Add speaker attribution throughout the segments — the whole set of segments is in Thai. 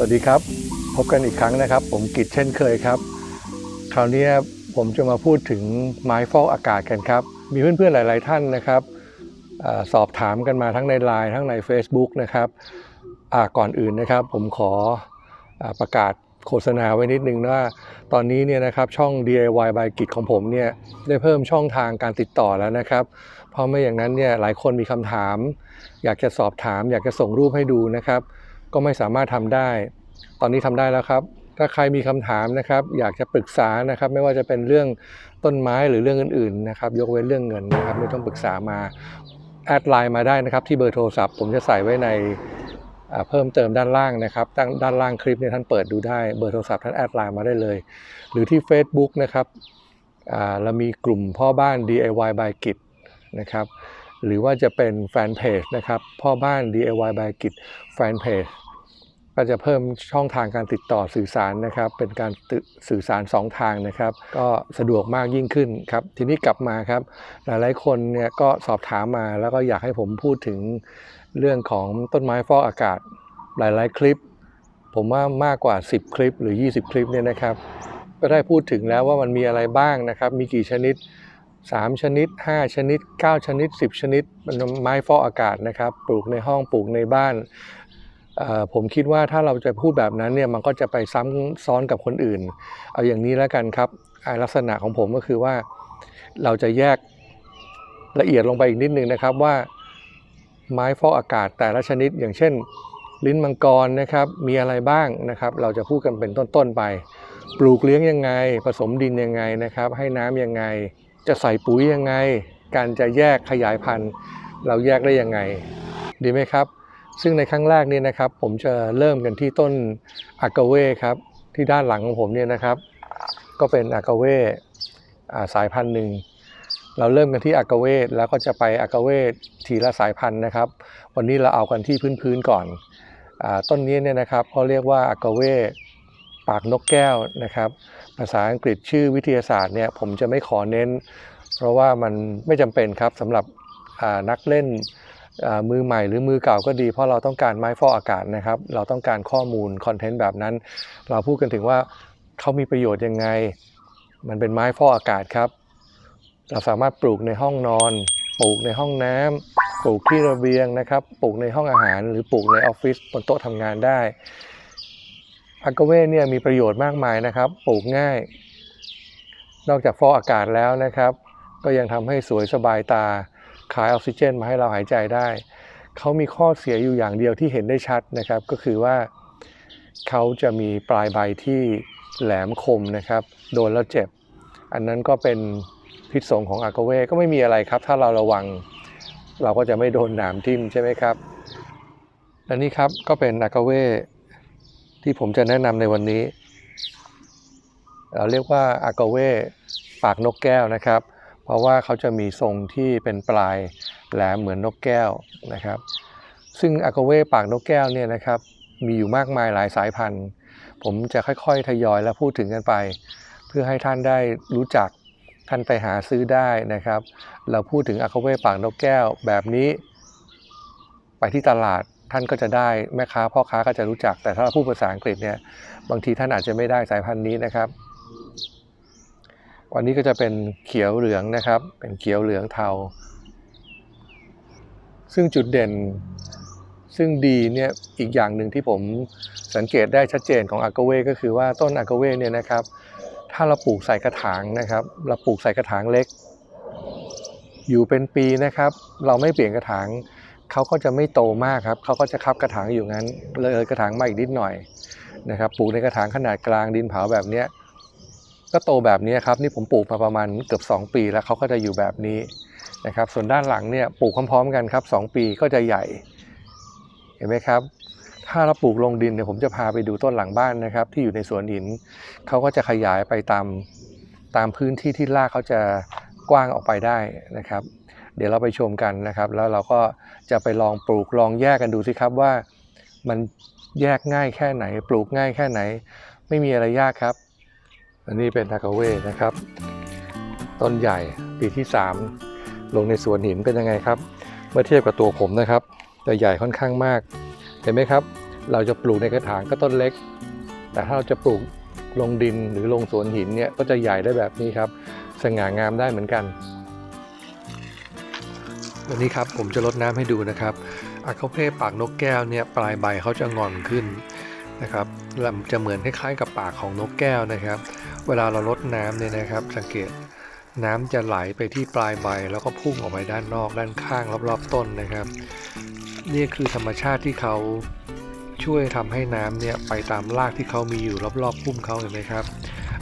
Speaker 1: สวัสดีครับ พบกันอีกครั้งนะครับ ผมกิจเช่นเคยครับ คราวนี้ผมจะมาพูดถึงไม้ฟอกอากาศกันครับ มีเพื่อนๆหลาย ๆ ท่านนะครับอสอบถามกันมาทั้งใน Line ทั้งใน Facebook นะครับก่อนอื่นนะครับ ผมขออประกาศโฆษณาไว้นิดนึงว่าตอนนี้เนี่ยนะครับช่อง DIY by กิจของผมเนี่ยได้เพิ่มช่องทางการติดต่อแล้วนะครับ เพราะไม่อย่างนั้นเนี่ยหลายคนมีคำถาม อยากจะสอบถาม อยากจะส่งรูปให้ดูนะครับ ก็ไม่สามารถทำได้ ตอนนี้ทำได้แล้วครับ ถ้าใครมีคำถามนะครับ อยากจะปรึกษานะครับ ไม่ว่าจะเป็นเรื่องต้นไม้หรือเรื่องอื่นๆนะครับ ยกเว้นเรื่องเงินนะครับ ไม่ต้องปรึกษามาแอดไลน์มาได้นะครับ ที่เบอร์โทรศัพท์ ผมจะใส่ไว้ในเพิ่มเติมด้านล่างนะครับด้านด้านล่างคลิปเนี่ยท่านเปิดดูได้เบอร์โทรศัพท์ท่านแอดไลน์มาได้เลย หรือที่ Facebook นะครับเรามีกลุ่มพ่อบ้าน DIY by กิจนะครับ หรือว่าจะเป็นแฟนเพจนะครับพ่อบ้าน DIY by กิจแฟนเพจก็จะเพิ่มช่องทางการติดต่อสื่อสารนะครับ เป็นการสื่อสาร 2 ทางนะครับ ก็สะดวกมากยิ่งขึ้นครับ ทีนี้กลับมาครับ หลายๆคนเนี่ยก็สอบถามมาแล้วก็อยากให้ผมพูดถึงเรื่องของต้นไม้ฟอกอากาศหลายๆ คลิป ผมว่ามากกว่า 10 คลิปหรือ 20 คลิปเนี่ยนะครับ ก็ได้พูดถึงแล้วว่ามันมีอะไรบ้างนะครับ มีกี่ชนิด 3 ชนิด 5 ชนิด 9 ชนิด 10 ชนิดมันไม้ฟอกอากาศนะครับ ปลูกในห้องปลูกในบ้าน ผมคิดว่าถ้าเราจะพูดแบบนั้นเนี่ยมันก็จะไปซ้ำซ้อนกับคนอื่น เอาอย่างนี้แล้วกันครับลักษณะของผมก็คือว่าเราจะแยกละเอียดลงไปอีกนิดนึงนะครับว่าไม้ฟอกอากาศแต่ละชนิด อย่างเช่น ลิ้นมังกรนะครับมีอะไรบ้างนะครับ เราจะพูดกันเป็นต้นๆไป ปลูกเลี้ยงยังไง ผสมดินยังไงนะครับ ให้น้ำยังไง จะใส่ปุ๋ยยังไง การจะแยกขยายพันธุ์ เราแยกได้ยังไง ดีไหมครับ ซึ่งในครั้งแรกนี่นะครับ ผมจะเริ่มกันที่ต้นอากาเว่ครับ ที่ด้านหลังของผมเนี่ยนะครับ ก็เป็นอากาเว่สายพันธุ์หนึ่งเราเริ่มกันที่อากาเว่แล้วก็จะไปอากาเว่ทีละสายพันธุ์นะครับ วันนี้เราเอากันที่พื้นๆก่อนอต้นนี้เนี่ยนะครับเขาเรียกว่าอากาเว่ปากนกแก้วนะครับ ภาษาอังกฤษชื่อวิทยาศาสตร์เนี่ยผมจะไม่ขอเน้น เพราะว่ามันไม่จำเป็นครับสำหรับนักเล่นมือใหม่หรือมือเก่าก็ดี เพราะเราต้องการไม้ฟอกอากาศนะครับ เราต้องการข้อมูลคอนเทนต์แบบนั้น เราพูดกันถึงว่าเขามีประโยชน์ยังไง มันเป็นไม้ฟอกอากาศครับ เราสามารถปลูกในห้องนอน ปลูกในห้องน้ำปลูกที่ระเบียงนะครับ ปลูกในห้องอาหาร หรือปลูกในออฟฟิศบนโต๊ะทำงานได้ อากาเว่เนี่ยมีประโยชน์มากมายนะครับปลูกง่าย นอกจากฟอกอากาศแล้วนะครับ ก็ยังทำให้สวยสบายตาขายออกซิเจนมาให้เราหายใจได้ เขามีข้อเสียอยู่อย่างเดียวที่เห็นได้ชัดนะครับ ก็คือว่าเขาจะมีปลายใบที่แหลมคมนะครับ โดนแล้วเจ็บ อันนั้นก็เป็นพิษสงของอากาเว่ก็ไม่มีอะไรครับ ถ้าเราระวังเราก็จะไม่โดนหนามทิ่มใช่ไหมครับและนี่ครับก็เป็นอากาเว่ ที่ผมจะแนะนำในวันนี้ เราเรียกว่าอากาเว่ปากนกแก้วนะครับ เพราะว่าเขาจะมีทรงที่เป็นปลายแหลมเหมือนนกแก้วนะครับ ซึ่งอากาเว่ปากนกแก้วเนี่ยนะครับมีอยู่มากมายหลายสายพันธุ์ ผมจะค่อยๆ ทยอยและพูดถึงกันไป เพื่อให้ท่านได้รู้จักท่านไปหาซื้อได้นะครับ เราพูดถึงอากาเว่ปากนกแก้วแบบนี้ ไปที่ตลาด ท่านก็จะได้แม่ค้าพ่อค้าก็จะรู้จัก แต่ถ้าพูดภาษาอังกฤษเนี่ยบางทีท่านอาจจะไม่ได้สายพันธุ์นี้นะครับ วันนี้ก็จะเป็นเขียวเหลืองนะครับ เป็นเขียวเหลืองเทา ซึ่งจุดเด่นซึ่งดีเนี่ยอีกอย่างหนึ่งที่ผมสังเกตได้ชัดเจนของอากาเวก็คือว่าต้นอากาเวเนี่ยนะครับ ถ้าเราปลูกใส่กระถางนะครับ เราปลูกใส่กระถางเล็ก อยู่เป็นปีนะครับ เราไม่เปลี่ยนกระถาง เขาก็จะไม่โตมากครับเขาก็จะคับกระถางอยู่งั้น เลยกระถางมาอีกนิดหน่อยนะครับปลูกในกระถางขนาดกลางดินเผาแบบเนี้ยก็โตแบบนี้ครับนี่ผมปลูกมาประมาณเกือบ 2 ปีแล้วเขาก็จะอยู่แบบนี้นะครับ ส่วนด้านหลังเนี่ยปลูกพร้อมๆกันครับ 2 ปีก็จะใหญ่ เห็นไหมครับ ถ้าเราปลูกลงดินเนี่ยผมจะพาไปดูต้นหลังบ้านนะครับ ที่อยู่ในสวนหินเขาก็จะขยายไปตามตามพื้นที่ที่รากเขาจะกว้างออกไปได้นะครับ เดี๋ยวเราไปชมกันนะครับ แล้วเราก็จะไปลองปลูกลองแยกกันดูสิครับว่า มันแยกง่ายแค่ไหน ปลูกง่ายแค่ไหน ไม่มีอะไรยากครับ อันนี้เป็นทากาเว่นะครับ ต้นใหญ่ปีที่ 3 ลงในสวนหินเป็นยังไงครับ เมื่อเทียบกับตัวผมนะครับจะใหญ่ค่อนข้างมาก เห็นไหมครับ เราจะปลูกในกระถางก็ต้นเล็ก แต่ถ้าเราจะปลูกลงดินหรือลงสวนหินเนี่ยก็จะใหญ่ได้แบบนี้ครับ สง่างามได้เหมือนกัน วันนี้ครับผมจะลดน้ำให้ดูนะครับอะคาเพ่ปากนกแก้วเนี่ยปลายใบเขาจะงอนขึ้นนะครับล้วจะเหมือนคล้ายๆกับปากของนกแก้วนะครับ เวลาเราลดน้ำเนี่ยนะครับ สังเกตน้ำจะไหลไปที่ปลายใบแล้วก็พุ่งออกไปด้านนอกด้านข้างรอบๆต้นนะครับ นี่คือธรรมชาติที่เขาช่วยทำให้น้ำเนี่ยไปตามรากที่เขามีอยู่รอบๆพุ่มเขาเห็นไหมครับ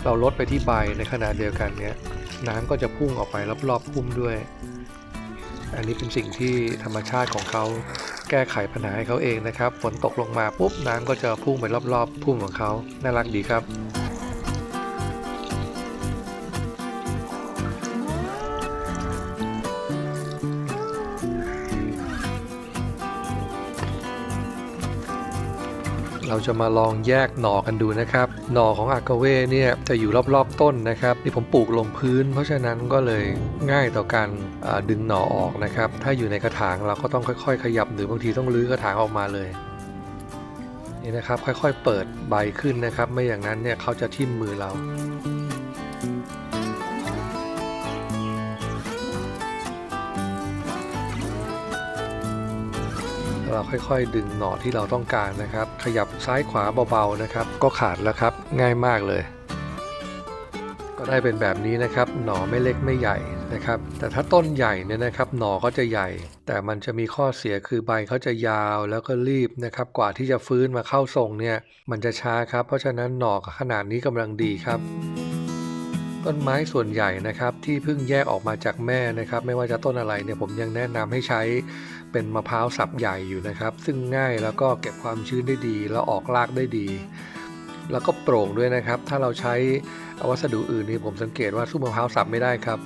Speaker 1: เราลดไปที่ใบในขณะเดียวกันเนี่ยน้ำก็จะพุ่งออกไปรอบๆพุ่มด้วย อันนี้เป็นสิ่งที่ธรรมชาติของเขาแก้ไขปัญหาให้เขาเองนะครับ ฝนตกลงมาปุ๊บน้ำก็จะพุ่งไปรอบๆพุ่มของเขา น่ารักดีครับ เราจะมาลองแยกหน่อกันดูนะครับ หน่อของอากาเว่เนี่ยจะอยู่รอบๆต้นนะครับนี่ผมปลูกลงพื้น เพราะฉะนั้นก็เลยง่ายต่อการดึงหน่อออกนะครับ ถ้าอยู่ในกระถางเราก็ต้องค่อยๆ ขยับหรือบางทีต้องรื้อกระถางออกมาเลยนี่นะครับค่อยๆเปิดใบขึ้นนะครับ ไม่อย่างนั้นเนี่ยเขาจะทิ่มมือเราเราค่อยๆ ดึงหน่อที่เราต้องการนะครับ ขยับซ้ายขวาเบาๆนะครับ ก็ขาดแล้วครับ ง่ายมากเลย ก็ได้เป็นแบบนี้นะครับ หน่อไม่เล็กไม่ใหญ่นะครับ แต่ถ้าต้นใหญ่เนี่ยนะครับหน่อก็จะใหญ่ แต่มันจะมีข้อเสียคือใบเขาจะยาวแล้วก็รีบนะครับ กว่าที่จะฟื้นมาเข้าทรงเนี่ย มันจะช้าครับ เพราะฉะนั้นหน่อขนาดนี้กำลังดีครับต้นไม้ส่วนใหญ่นะครับที่เพิ่งแยกออกมาจากแม่นะครับ ไม่ว่าจะต้นอะไรเนี่ยผมยังแนะนำให้ใช้ เป็นมะพร้าวสับใหญ่อยู่นะครับ ซึ่งง่ายแล้วก็เก็บความชื้นได้ดี แล้วออกรากได้ดี แล้วก็โปร่งด้วยนะครับ ถ้าเราใช้วัสดุอื่นนี่ผมสังเกตว่าสู้มะพร้าวสับไม่ได้ครับ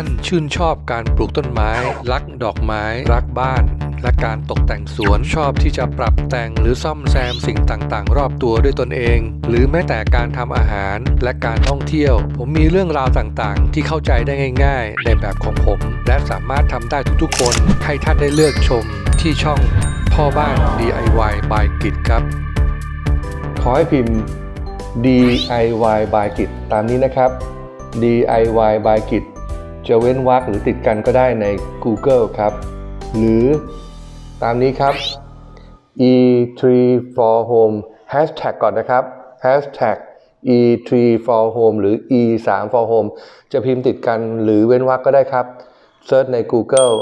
Speaker 1: ท่านชื่นชอบการปลูกต้นไม้ รักดอกไม้ รักบ้าน และการตกแต่งสวนชอบที่จะปรับแต่งหรือซ่อมแซมสิ่งต่างๆ รอบตัวด้วยตนเอง หรือแม้แต่การทำอาหารและการท่องเที่ยว ผมมีเรื่องราวต่างๆ ที่เข้าใจได้ง่าย ๆ ในแบบของผม และสามารถทำได้ทุกๆคนให้ท่านได้เลือกชมที่ช่องพ่อบ้าน DIY by กิจครับ ขอให้พิมพ์ DIY by กิจตามนี้นะครับ DIY by กิจ จะเว้นวรรคหรือติดกันก็ได้ใน Google ครับ หรือตามนี้ครับ e3 for home hashtag ก่อนนะครับ hashtag e3 for home หรือ e3 for home จะพิมพ์ติดกันหรือเว้นวรรคก็ได้ครับเซิร์ชใน Google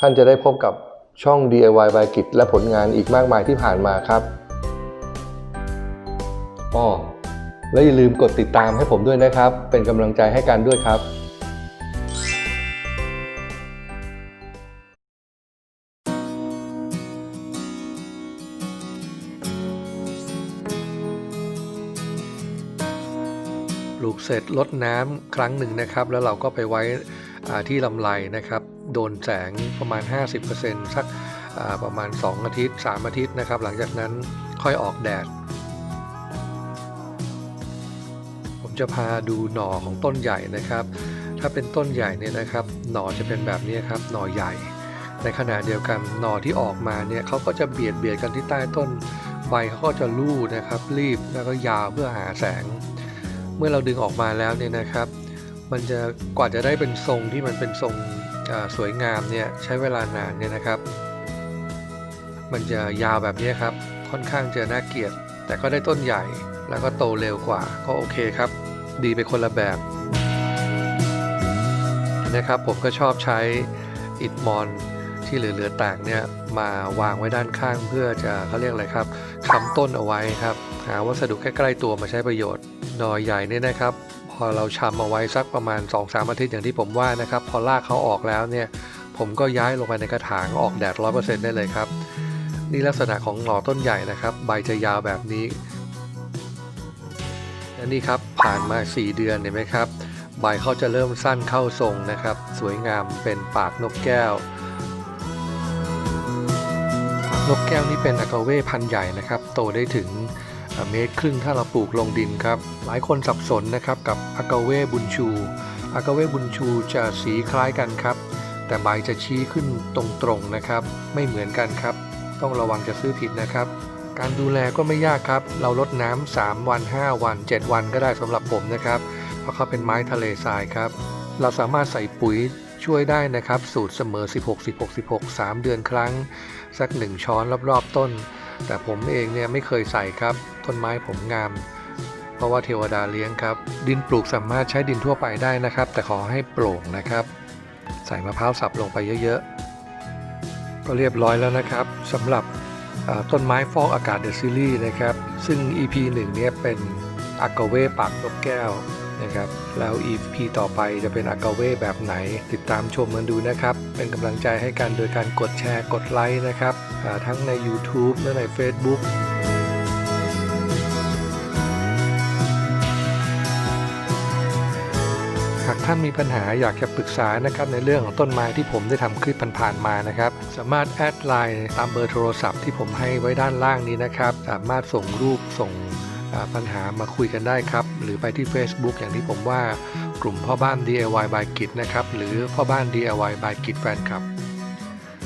Speaker 1: ท่านจะได้พบกับช่อง DIY by กิจและผลงานอีกมากมายที่ผ่านมาครับอ้อและอย่าลืมกดติดตามให้ผมด้วยนะครับ เป็นกำลังใจให้กันด้วยครับ ลูกเสร็จลดน้ำครั้งหนึ่งนะครับ แล้วเราก็ไปไว้ที่ลำไรนะครับ โดนแสงประมาณ 50%สักอ่าประมาณ 2 อาทิตย์ 3 อาทิตย์นะครับ หลังจากนั้นค่อยออกแดด ผมจะพาดูหน่อของต้นใหญ่นะครับ ถ้าเป็นต้นใหญ่เนี่ยนะครับ หน่อจะเป็นแบบนี้ครับ หน่อใหญ่ ในขณะเดียวกันหน่อที่ออกมาเนี่ยเขาก็จะเบียดเบียดกันที่ใต้ต้นใบเขาก็จะลู่นะครับ รีบแล้วก็ยาวเพื่อหาแสง เมื่อเราดึงออกมาแล้วเนี่ยนะครับ มันจะกว่าจะได้เป็นทรงที่มันเป็นทรงสวยงามเนี่ยใช้เวลานานเนี่ยนะครับ มันจะยาวแบบนี้ครับค่อนข้างจะน่าเกลียด แต่ก็ได้ต้นใหญ่แล้วก็โตเร็วกว่าก็โอเคครับ ดีไปคนละแบบนะครับผมก็ชอบใช้อิฐมอนที่เหลือๆแตกเนี่ยมาวางไว้ด้านข้างเพื่อจะเขาเรียกอะไรครับค้ำต้นเอาไว้ครับ หาวัสดุใกล้ๆตัวมาใช้ประโยชน์หน่อใหญ่เนี่ยนะครับ พอเราชำเอาไว้สักประมาณ 2-3 อาทิตย์อย่างที่ผมว่านะครับ พอรากเขาออกแล้วเนี่ย ผมก็ย้ายลงไปในกระถางออกแดด 100%ได้เลยครับ นี่ลักษณะของหน่อต้นใหญ่นะครับ ใบจะยาวแบบนี้และนี่ครับผ่านมา 4 เดือนเห็นไหมครับ ใบเขาจะเริ่มสั้นเข้าทรงนะครับ สวยงามเป็นปากนกแก้วนกแก้วนี่เป็นอากาเว่พันธุ์ใหญ่นะครับ โตได้ถึง เมตรครึ่งถ้าเราปลูกลงดินครับ หลายคนสับสนนะครับกับอากาเวบุญชูอากาเวบุญชูจะสีคล้ายกันครับ แต่ใบจะชี้ขึ้นตรงๆนะครับ ไม่เหมือนกันครับ ต้องระวังจะซื้อผิดนะครับ การดูแลก็ไม่ยากครับ เราลดน้ำ3วัน 5 วัน 7 วันก็ได้สำหรับผมนะครับ เพราะเขาเป็นไม้ทะเลทรายครับ เราสามารถใส่ปุ๋ยช่วยได้นะครับ สูตรเสมอ 16 16 16 3 เดือนครั้ง สัก 1 ช้อนรอบๆต้น แต่ผมเองเนี่ยไม่เคยใส่ครับ ต้นไม้ผมงาม เพราะว่าเทวดาเลี้ยงครับ ดินปลูกสามารถใช้ดินทั่วไปได้นะครับ แต่ขอให้โปร่งนะครับ ใส่มะพร้าวสับลงไปเยอะๆ ก็เรียบร้อยแล้วนะครับสำหรับต้นไม้ฟอกอากาศเดอะซีรีส์นะครับ ซึ่ง EP 1 เนี่ยเป็นอากาเวปากนกแก้ว นะครับ แล้ว EP ต่อไปจะเป็นอากาเว่แบบไหน ติดตามชมกันดูนะครับ เป็นกำลังใจให้กันโดยการกดแชร์กดไลค์นะครับทั้งใน YouTube และใน Facebook หากท่านมีปัญหาอยากจะปรึกษานะครับในเรื่องของต้นไม้ที่ผมได้ทำคลิปผ่านๆมานะครับ สามารถแอดไลน์ตามเบอร์โทรศัพท์ที่ผมให้ไว้ด้านล่างนี้นะครับ สามารถส่งรูปส่งปัญหามาคุยกันได้ครับ ไปที่ Facebook อย่างที่ผมว่ากลุ่มพ่อบ้าน DIY by กิจนะครับ หรือพ่อบ้าน DIY by กิจแฟนครับ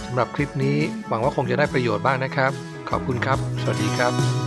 Speaker 1: สำหรับคลิปนี้หวังว่าคงจะได้ประโยชน์บ้างนะครับ ขอบคุณครับ สวัสดีครับ